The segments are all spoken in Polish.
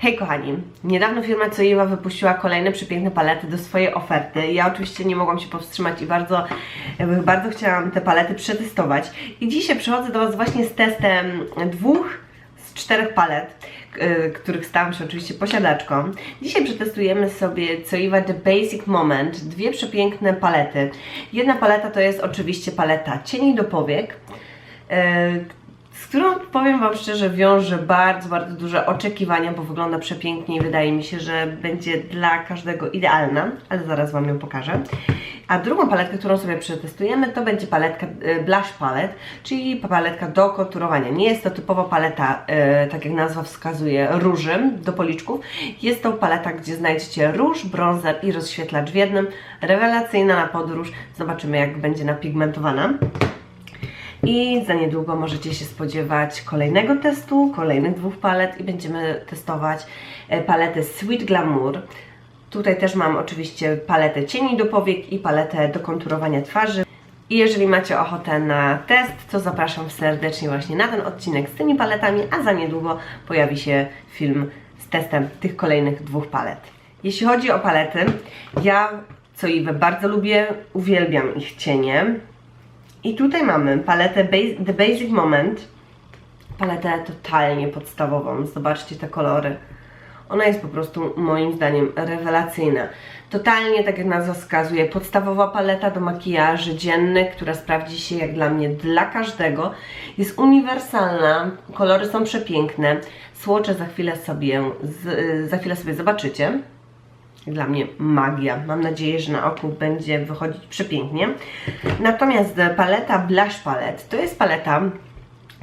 Hej kochani, niedawno firma Coiwa wypuściła kolejne przepiękne palety do swojej oferty. Ja oczywiście nie mogłam się powstrzymać i bardzo, bardzo chciałam te palety przetestować. I dzisiaj przychodzę do Was właśnie z testem dwóch z czterech palet, y, których stałam się oczywiście posiadaczką. Dzisiaj przetestujemy sobie Coiwa The Basic Moment, dwie przepiękne palety. Jedna paleta to jest oczywiście paleta cieni do powiek, y, z którą powiem Wam szczerze, wiąże bardzo, bardzo duże oczekiwania, bo wygląda przepięknie i wydaje mi się, że będzie dla każdego idealna, ale zaraz Wam ją pokażę. A drugą paletkę, którą sobie przetestujemy, to będzie paletka e, Blush Palette, czyli paletka do konturowania. Nie jest to typowa paleta, e, tak jak nazwa wskazuje, róży do policzków. Jest to paleta, gdzie znajdziecie róż, bronzer i rozświetlacz w jednym. Rewelacyjna na podróż. Zobaczymy, jak będzie napigmentowana. I za niedługo możecie się spodziewać kolejnego testu, kolejnych dwóch palet i będziemy testować e, paletę Sweet Glamour. Tutaj też mam oczywiście paletę cieni do powiek i paletę do konturowania twarzy. I jeżeli macie ochotę na test, to zapraszam serdecznie właśnie na ten odcinek z tymi paletami, a za niedługo pojawi się film z testem tych kolejnych dwóch palet. Jeśli chodzi o palety, ja Coiwę bardzo lubię, uwielbiam ich cienie. I tutaj mamy paletę Bas- The Basic Moment. Paletę totalnie podstawową. Zobaczcie te kolory. Ona jest po prostu moim zdaniem rewelacyjna. Totalnie, tak jak nazwa wskazuje, podstawowa paleta do makijaży dziennych, która sprawdzi się jak dla mnie dla każdego. Jest uniwersalna, kolory są przepiękne. Słocze za chwilę sobie, za chwilę sobie zobaczycie dla mnie magia. Mam nadzieję, że na oku będzie wychodzić przepięknie. Natomiast paleta Blush Palette to jest paleta,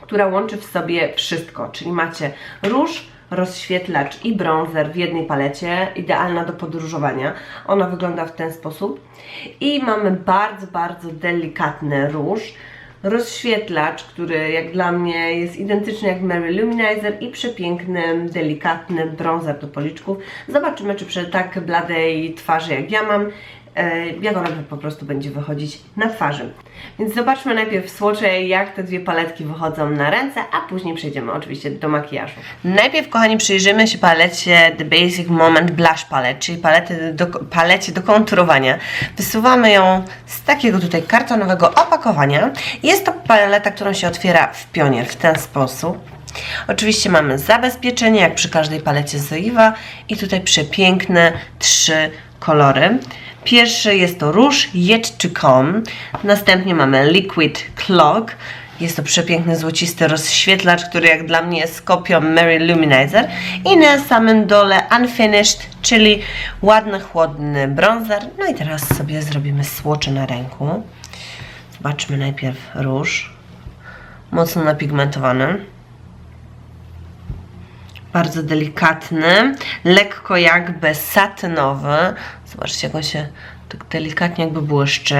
która łączy w sobie wszystko, czyli macie róż, rozświetlacz i bronzer w jednej palecie, idealna do podróżowania. Ona wygląda w ten sposób. I mamy bardzo, bardzo delikatny róż, rozświetlacz, który jak dla mnie jest identyczny jak Mary Luminizer i przepiękny, delikatny bronzer do policzków. Zobaczymy, czy przy tak bladej twarzy jak ja mam, jak ona po prostu będzie wychodzić na twarzy. Więc zobaczmy najpierw słocze, jak te dwie paletki wychodzą na ręce, a później przejdziemy oczywiście do makijażu. Najpierw, kochani, przyjrzymy się palecie The Basic Moment Blush Palette, czyli palety do, palecie do konturowania. Wysuwamy ją z takiego tutaj kartonowego opakowania. Jest to paleta, którą się otwiera w pionie w ten sposób. Oczywiście mamy zabezpieczenie, jak przy każdej palecie Zoiwa i tutaj przepiękne trzy kolory. Pierwszy jest to róż Yet to Come, następnie mamy Liquid Clock, jest to przepiękny złocisty rozświetlacz, który jak dla mnie jest kopią Mary Luminizer i na samym dole Unfinished, czyli ładny, chłodny bronzer. No i teraz sobie zrobimy słocze na ręku. Zobaczmy najpierw róż, mocno napigmentowany bardzo delikatny, lekko jakby satynowy. Zobaczcie, jak on się tak delikatnie jakby błyszczy.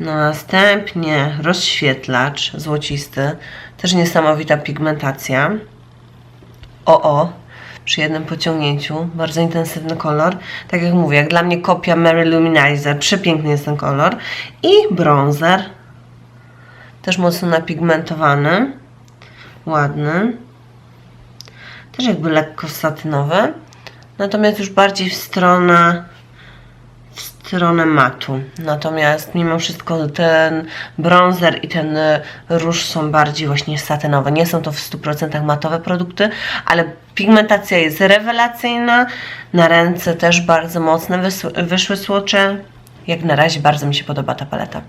No, następnie rozświetlacz złocisty, też niesamowita pigmentacja. O, o, przy jednym pociągnięciu, bardzo intensywny kolor. Tak jak mówię, jak dla mnie kopia Mary Luminizer, przepiękny jest ten kolor. I bronzer, też mocno napigmentowany, ładny też jakby lekko satynowe, natomiast już bardziej w stronę w stronę matu. Natomiast mimo wszystko ten bronzer i ten róż są bardziej właśnie satynowe. Nie są to w 100% matowe produkty, ale pigmentacja jest rewelacyjna. Na ręce też bardzo mocne wyszły słocze. Jak na razie bardzo mi się podoba ta paleta.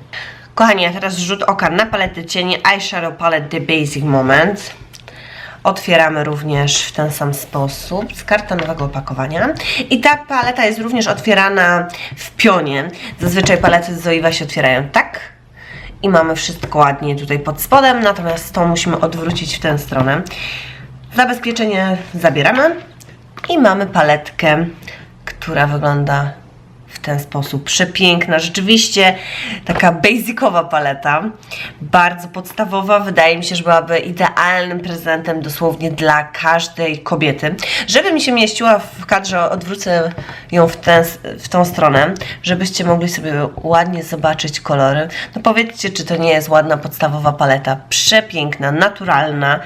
Kochani, a teraz rzut oka na paletę cieni Eyeshadow Palette The Basic Moment. Otwieramy również w ten sam sposób z kartonowego opakowania. I ta paleta jest również otwierana w pionie. Zazwyczaj palety z Zoiwa się otwierają tak. I mamy wszystko ładnie tutaj pod spodem, natomiast tą musimy odwrócić w tę stronę. Zabezpieczenie zabieramy i mamy paletkę, która wygląda ten sposób. Przepiękna, rzeczywiście taka basicowa paleta, bardzo podstawowa. Wydaje mi się, że byłaby idealnym prezentem dosłownie dla każdej kobiety. Żeby mi się mieściła w kadrze, odwrócę ją w, ten, w tą stronę, żebyście mogli sobie ładnie zobaczyć kolory. No powiedzcie, czy to nie jest ładna podstawowa paleta. Przepiękna, naturalna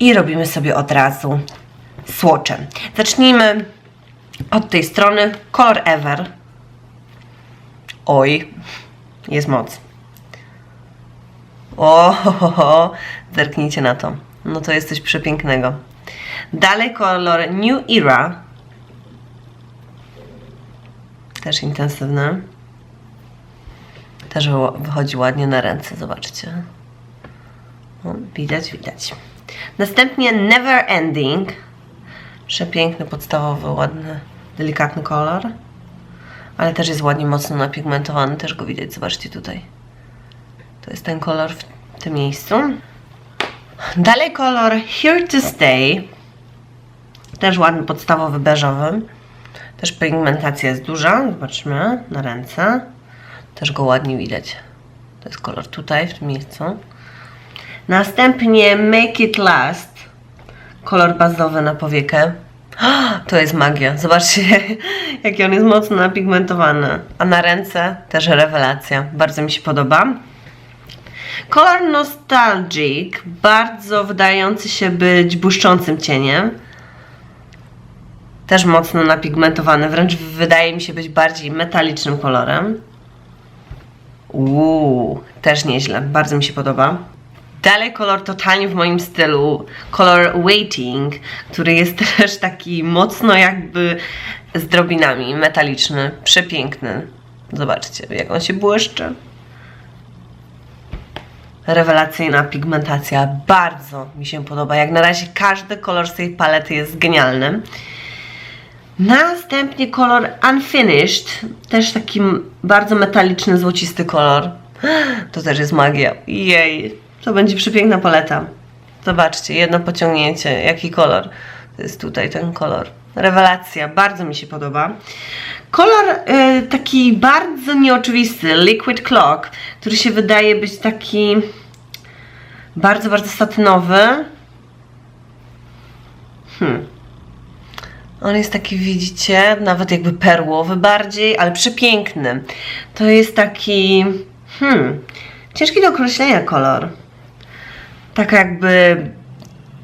i robimy sobie od razu swatchem. Zacznijmy od tej strony. Kolor Ever. Oj, jest moc. O, ho, ho, ho. zerknijcie na to. No to jest coś przepięknego. Dalej kolor New Era. Też intensywny. Też wychodzi ładnie na ręce, zobaczcie. O, widać, widać. Następnie Never Ending. Przepiękny, podstawowy, ładny, delikatny kolor. Ale też jest ładnie mocno napigmentowany, też go widać, zobaczcie tutaj. To jest ten kolor w tym miejscu. Dalej kolor Here to Stay. Też ładny, podstawowy, beżowy. Też pigmentacja jest duża. Zobaczmy na ręce. Też go ładnie widać. To jest kolor tutaj, w tym miejscu. Następnie Make It Last. Kolor bazowy na powiekę. To jest magia. Zobaczcie, jaki on jest mocno napigmentowany. A na ręce też rewelacja. Bardzo mi się podoba. Kolor Nostalgic, bardzo wydający się być błyszczącym cieniem. Też mocno napigmentowany, wręcz wydaje mi się być bardziej metalicznym kolorem. Uuu, też nieźle, bardzo mi się podoba. Dalej kolor totalnie w moim stylu, kolor Waiting, który jest też taki mocno jakby z drobinami, metaliczny, przepiękny. Zobaczcie, jak on się błyszczy. Rewelacyjna pigmentacja, bardzo mi się podoba. Jak na razie każdy kolor z tej palety jest genialny. Następnie kolor Unfinished, też taki bardzo metaliczny, złocisty kolor. To też jest magia. Jej, to będzie przepiękna paleta. Zobaczcie, jedno pociągnięcie, jaki kolor. To jest tutaj ten kolor. Rewelacja, bardzo mi się podoba. Kolor y, taki bardzo nieoczywisty, Liquid Clock, który się wydaje być taki bardzo, bardzo satynowy. Hmm. On jest taki, widzicie, nawet jakby perłowy bardziej, ale przepiękny. To jest taki, hmm, ciężki do określenia kolor. Taka jakby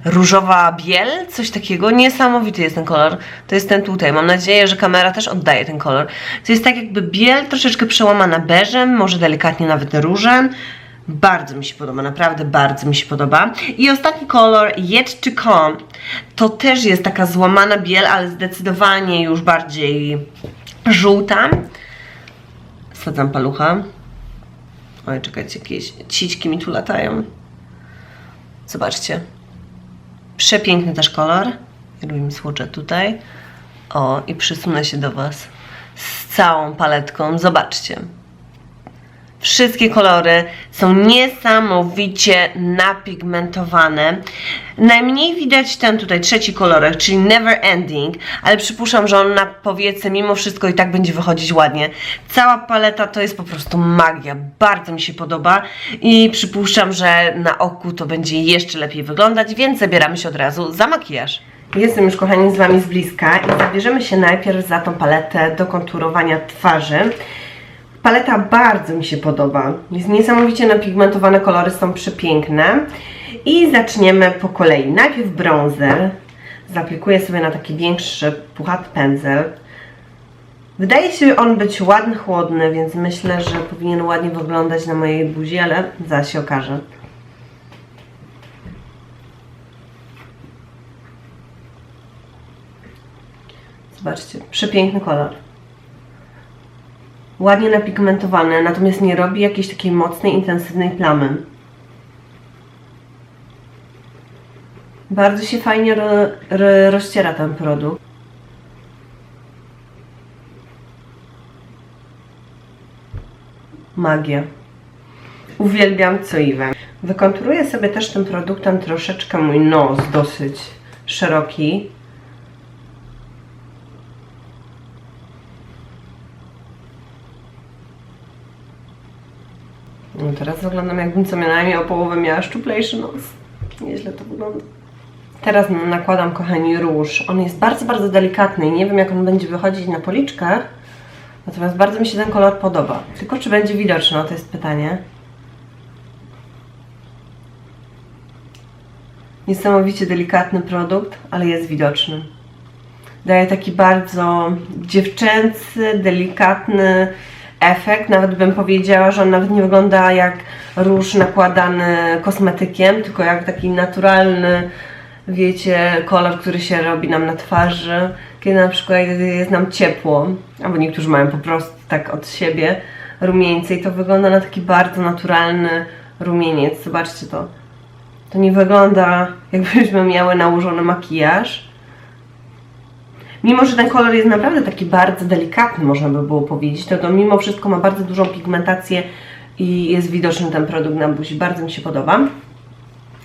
różowa biel, coś takiego. Niesamowity jest ten kolor. To jest ten tutaj. Mam nadzieję, że kamera też oddaje ten kolor. To jest tak jakby biel, troszeczkę przełamana beżem, może delikatnie nawet różem. Bardzo mi się podoba, naprawdę bardzo mi się podoba. I ostatni kolor, Yet to Come, to też jest taka złamana biel, ale zdecydowanie już bardziej żółta. Sadzam palucha. Oj, czekajcie, jakieś cićki mi tu latają. Zobaczcie. Przepiękny też kolor. Robimy słocze tutaj. O, i przysunę się do Was z całą paletką. Zobaczcie. Wszystkie kolory są niesamowicie napigmentowane. Najmniej widać ten tutaj trzeci kolorek, czyli Never Ending, ale przypuszczam, że on na powiece mimo wszystko i tak będzie wychodzić ładnie. Cała paleta to jest po prostu magia. Bardzo mi się podoba i przypuszczam, że na oku to będzie jeszcze lepiej wyglądać, więc zabieramy się od razu za makijaż. Jestem już kochani z Wami z bliska i zabierzemy się najpierw za tą paletę do konturowania twarzy. Paleta bardzo mi się podoba. Jest niesamowicie napigmentowane, kolory są przepiękne. I zaczniemy po kolei. Najpierw bronzer. Zaplikuję sobie na taki większy, puchaty pędzel. Wydaje się on być ładny, chłodny, więc myślę, że powinien ładnie wyglądać na mojej buzi, ale zaraz się okaże. Zobaczcie, przepiękny kolor ładnie napigmentowany, natomiast nie robi jakiejś takiej mocnej, intensywnej plamy. Bardzo się fajnie ro, ro, rozciera ten produkt. Magia. Uwielbiam Coiwę. Wykonturuję sobie też tym produktem troszeczkę mój nos, dosyć szeroki. Teraz wyglądam jakbym co najmniej o połowę miała szczuplejszy nos. Nieźle to wygląda. Teraz nakładam, kochani, róż. On jest bardzo, bardzo delikatny i nie wiem, jak on będzie wychodzić na policzkach. Natomiast bardzo mi się ten kolor podoba. Tylko czy będzie widoczny, no to jest pytanie. Niesamowicie delikatny produkt, ale jest widoczny. Daje taki bardzo dziewczęcy, delikatny efekt. Nawet bym powiedziała, że on nawet nie wygląda jak róż nakładany kosmetykiem, tylko jak taki naturalny, wiecie, kolor, który się robi nam na twarzy, kiedy na przykład jest nam ciepło, albo niektórzy mają po prostu tak od siebie rumieńce i to wygląda na taki bardzo naturalny rumieniec. Zobaczcie to. To nie wygląda jakbyśmy miały nałożony makijaż. Mimo, że ten kolor jest naprawdę taki bardzo delikatny, można by było powiedzieć, to, to mimo wszystko ma bardzo dużą pigmentację i jest widoczny ten produkt na buzi. Bardzo mi się podoba.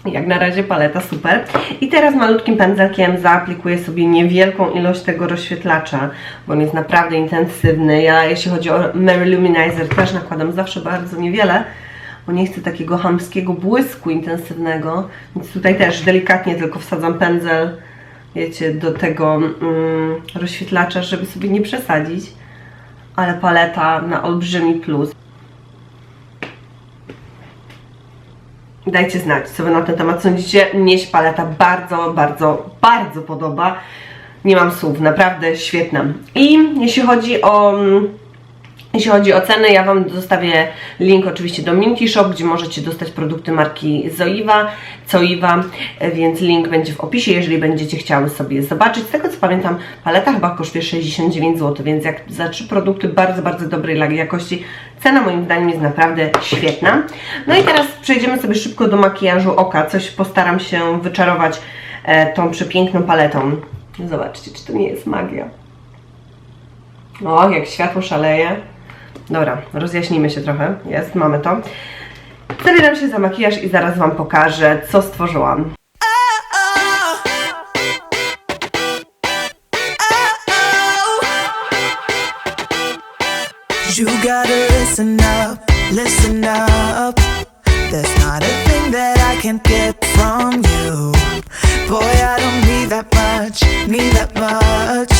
Jak na razie paleta super. I teraz malutkim pędzelkiem zaaplikuję sobie niewielką ilość tego rozświetlacza, bo on jest naprawdę intensywny. Ja jeśli chodzi o Mary Luminizer też nakładam zawsze bardzo niewiele, bo nie chcę takiego chamskiego błysku intensywnego, więc tutaj też delikatnie tylko wsadzam pędzel, wiecie, do tego mm, rozświetlacza, żeby sobie nie przesadzić, ale paleta na olbrzymi plus. Dajcie znać, co Wy na ten temat sądzicie. Mnie się paleta bardzo, bardzo, bardzo podoba. Nie mam słów, naprawdę świetna. I jeśli chodzi o... Jeśli chodzi o ceny, ja Wam zostawię link oczywiście do Minty Shop, gdzie możecie dostać produkty marki Zoiwa, Coiwa, e, więc link będzie w opisie, jeżeli będziecie chciały sobie zobaczyć. Z tego co pamiętam, paleta chyba kosztuje 69 zł, więc jak za trzy produkty bardzo, bardzo dobrej jakości, cena moim zdaniem jest naprawdę świetna. No i teraz przejdziemy sobie szybko do makijażu oka. Coś postaram się wyczarować e, tą przepiękną paletą. Zobaczcie, czy to nie jest magia. O, jak światło szaleje. Dobra, rozjaśnijmy się trochę. Jest, mamy to. Zabieram się za makijaż i zaraz Wam pokażę, co stworzyłam. You gotta listen up, listen up. There's not a thing that I can't get from you. Boy, I don't need that much, need that much.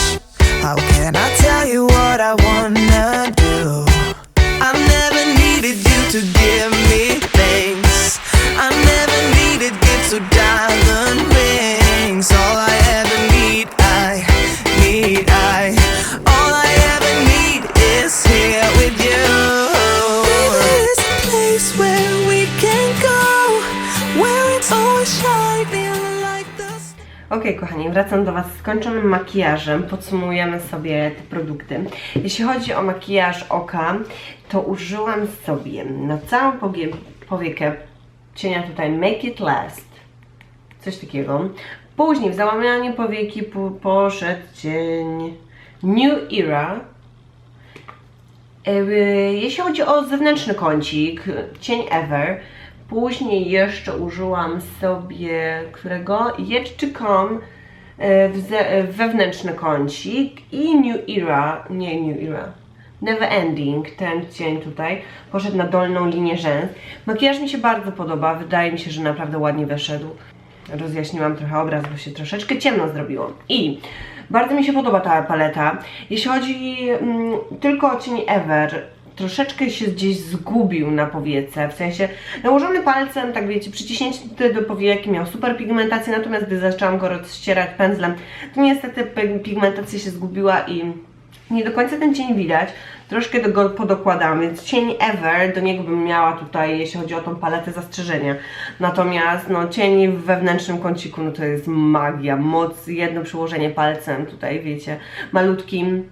How can I tell you what I wanna do? Diamond rings. All I ever need, I need, I. All I ever need is here with you. There's a place where we can go, where it's always shining like the. Ok, kochani, wracam do Was z skończonym makijażem. Podsumujemy sobie te produkty. Jeśli chodzi o makijaż oka, to użyłam sobie na całą pogie- powiekę cienia tutaj Make It Last. Coś takiego. Później w załamanie powieki po, poszedł cień New Era. Yy, Jeśli chodzi o zewnętrzny kącik, cień Ever. Później jeszcze użyłam sobie którego? Ze- w wewnętrzny kącik i New Era, nie New Era, Never Ending, ten cień tutaj, poszedł na dolną linię rzęs. Makijaż mi się bardzo podoba, wydaje mi się, że naprawdę ładnie wyszedł. Rozjaśniłam trochę obraz, bo się troszeczkę ciemno zrobiło. I bardzo mi się podoba ta paleta. Jeśli chodzi mm, tylko o cień Ever, troszeczkę się gdzieś zgubił na powiece, w sensie nałożony palcem, tak wiecie, przyciśnięty do powieki, miał super pigmentację, natomiast gdy zaczęłam go rozcierać pędzlem, to niestety pi- pigmentacja się zgubiła i nie do końca ten cień widać. Troszkę go podokładam, więc cień Ever, do niego bym miała tutaj, jeśli chodzi o tą paletę, zastrzeżenia. Natomiast no, cień w wewnętrznym kąciku, no to jest magia, moc, jedno przyłożenie palcem tutaj, wiecie, malutkim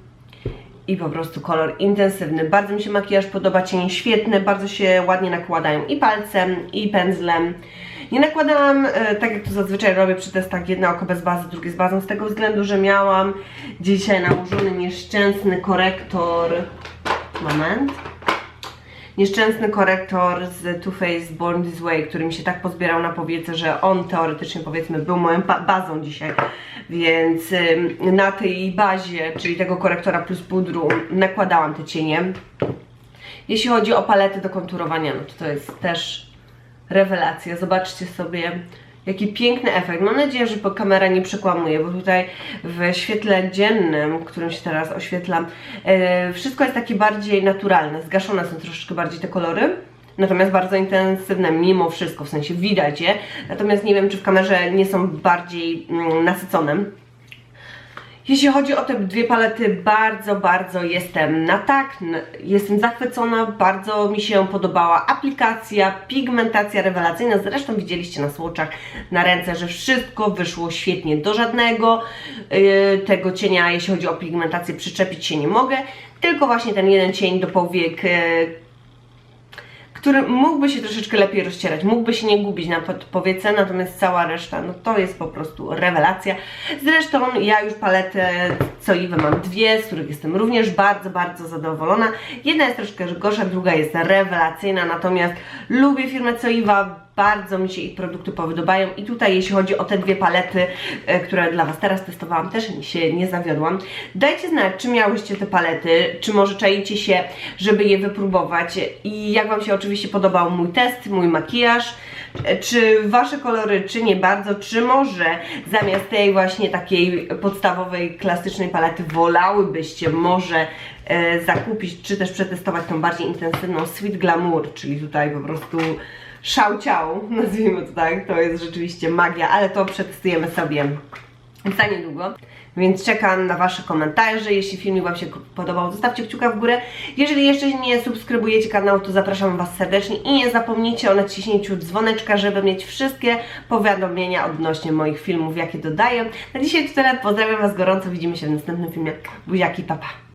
i po prostu kolor intensywny. Bardzo mi się makijaż podoba, cień świetny, bardzo się ładnie nakładają i palcem, i pędzlem. Nie nakładałam, e, tak jak to zazwyczaj robię przy testach, jedno oko bez bazy, drugie z bazą, z tego względu, że miałam dzisiaj nałożony nieszczęsny korektor. Moment. Nieszczęsny korektor z Too Faced Born This Way, który mi się tak pozbierał na powiece, że on teoretycznie powiedzmy był moją ba- bazą dzisiaj. Więc na tej bazie, czyli tego korektora plus pudru, nakładałam te cienie. Jeśli chodzi o paletę do konturowania, no to to jest też rewelacja. Zobaczcie sobie, jaki piękny efekt. Mam nadzieję, że po- kamera nie przekłamuje, bo tutaj w świetle dziennym, którym się teraz oświetlam, e, wszystko jest takie bardziej naturalne. Zgaszone są troszeczkę bardziej te kolory. Natomiast bardzo intensywne mimo wszystko, w sensie widać je. Natomiast nie wiem, czy w kamerze nie są bardziej mm, nasycone. Jeśli chodzi o te dwie palety, bardzo, bardzo jestem na tak, jestem zachwycona, bardzo mi się podobała aplikacja, pigmentacja rewelacyjna, zresztą widzieliście na słoczach na ręce, że wszystko wyszło świetnie, do żadnego yy, tego cienia, jeśli chodzi o pigmentację, przyczepić się nie mogę, tylko właśnie ten jeden cień do powiek, yy, który mógłby się troszeczkę lepiej rozcierać, mógłby się nie gubić na pod- powiece, natomiast cała reszta, no to jest po prostu rewelacja. Zresztą ja już paletę Coiwe mam dwie, z których jestem również bardzo, bardzo zadowolona. Jedna jest troszkę gorsza, druga jest rewelacyjna, natomiast lubię firmę Coiwa, bardzo mi się ich produkty podobają i tutaj jeśli chodzi o te dwie palety, e, które dla Was teraz testowałam, też się nie zawiodłam. Dajcie znać, czy miałyście te palety, czy może czaicie się, żeby je wypróbować i jak Wam się oczywiście podobał mój test, mój makijaż, e, czy Wasze kolory, czy nie bardzo, czy może zamiast tej właśnie takiej podstawowej, klasycznej palety wolałybyście może e, zakupić, czy też przetestować tą bardziej intensywną Sweet Glamour, czyli tutaj po prostu szał ciał, nazwijmy to tak, to jest rzeczywiście magia, ale to przetestujemy sobie za niedługo. Więc czekam na Wasze komentarze. Jeśli filmik Wam się podobał, zostawcie kciuka w górę. Jeżeli jeszcze nie subskrybujecie kanału, to zapraszam Was serdecznie i nie zapomnijcie o naciśnięciu dzwoneczka, żeby mieć wszystkie powiadomienia odnośnie moich filmów, jakie dodaję. Na dzisiaj to tyle. Pozdrawiam Was gorąco. Widzimy się w następnym filmie. Buziaki, papa.